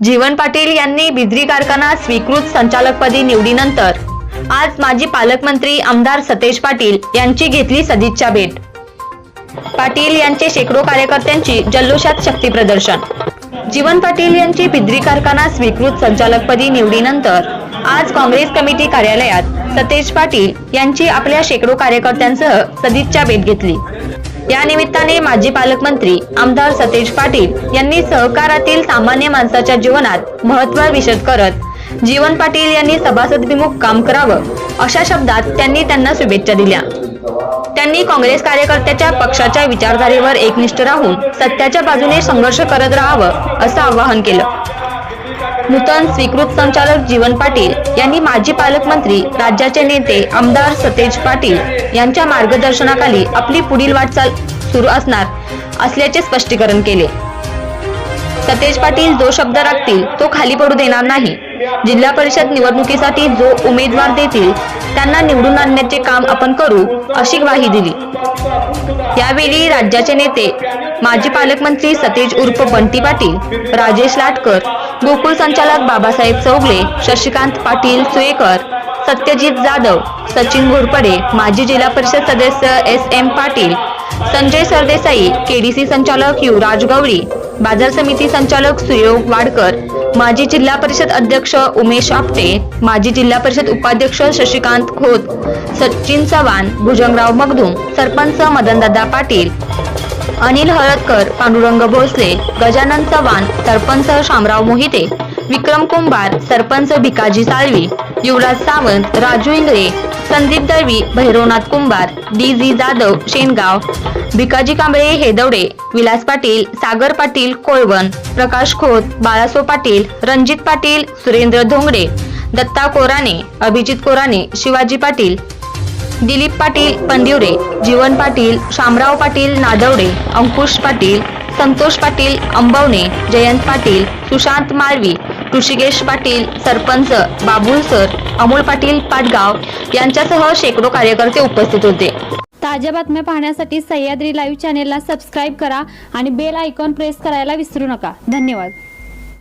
जीवन पाटील यांनी बिजली कारखाना स्वीकृत संचालकपदी निवडीनंतर आज माजी पालकमंत्री आमदार सतेज पाटील यांची घेतली सदिच्छा भेट. पाटील यांचे शेकडो कार्यकर्त्यांची जल्लोषात शक्ती प्रदर्शन. जीवन पाटील यांची बिद्री कारखाना स्वीकृत संचालकपदी निवडीनंतर आज काँग्रेस कमिटी कार्यालयात सतेज पाटील यांची आपल्या शेकडो कार्यकर्त्यांसह सदिच्छा भेट घेतली. या निमित्ताने माजी पालकमंत्री आमदार सतेज पाटील यांनी सहकारातील सामान्य माणसाच्या जीवनात महत्त्व विशद करत जीवन पाटील यांनी सभासदभिमुख काम करावं अशा शब्दात त्यांनी त्यांना शुभेच्छा दिल्या. त्यांनी काँग्रेस कार्यकर्त्याच्या पक्षाच्या विचारधारेवर एकनिष्ठ राहून सत्याच्या बाजूने संघर्ष करत राहावं असं आवाहन केलं. नूतन स्वीकृत संचालक जीवन पाटील यांनी माजी पालकमंत्री राज्याचे नेते आमदार सतेज पाटील यांच्या मार्गदर्शनाखाली आपली पुढील वाटचाल सुरू असणार असल्याचे स्पष्टीकरण केले. सतेज पाटील जो शब्द राखतील तो खाली पडू देणार नाही. जिल्हा परिषद निवडणुकीसाठी जो उमेदवार देतील त्यांना निवडून आणण्याचे काम आपण करू अशी ग्वाही दिली. यावेळी राज्याचे नेते माजी पालकमंत्री सतेज उर्फ बंटी पाटील राजेश लाटकर गोकुळ संचालक बाबासाहेब चौगले शशिकांत पाटील सुयेकर सत्यजित जाधव सचिन घोरपडे माजी जिल्हा परिषद सदस्य S M Patil Sanjay Sardesai KDC संचालक युवराज गवळी बाजार समिती संचालक सुयोग वाडकर माजी जिल्हा परिषद अध्यक्ष उमेश आपटे माजी जिल्हा परिषद उपाध्यक्ष Shashikant Khot Sachin Chavan Bhujangrao Magdum sarpanch Madandada Patil Anil Haldkar Pandurang Bhosale Gajanan Chavan sarpanch Shamrao Mohite Vikram Kumbhar sarpanch Bhikaji Salvi Yuvraj Sawant Raju Ingale Sandeep Dalvi Bhairavnath Kumbhar D G Jadhav Shengaon Bhikaji Kamble Hedavade Vilas Patil Sagar Patil Kolvan Prakash Khot Balaso Patil Ranjit Patil Surendra Dhongade Datta Korane Abhijit Korane Shivaji Patil Dilip Patil Pandivare Jeevan Patil Shamrao Patil Nadavade Ankush Patil Santosh Patil Ambavane Jayant Patil Sushant Malvi Hrishikesh Patil sarpanch Babul sir Amol Patil Patgaon यांच्यासह शेकडो कार्यकर्ते उपस्थित होते. ताज्या बातम्या पाहण्यासाठी Sahyadri live चॅनेलला subscribe करा आणि बेल आयकॉन प्रेस करायला विसरू नका. धन्यवाद.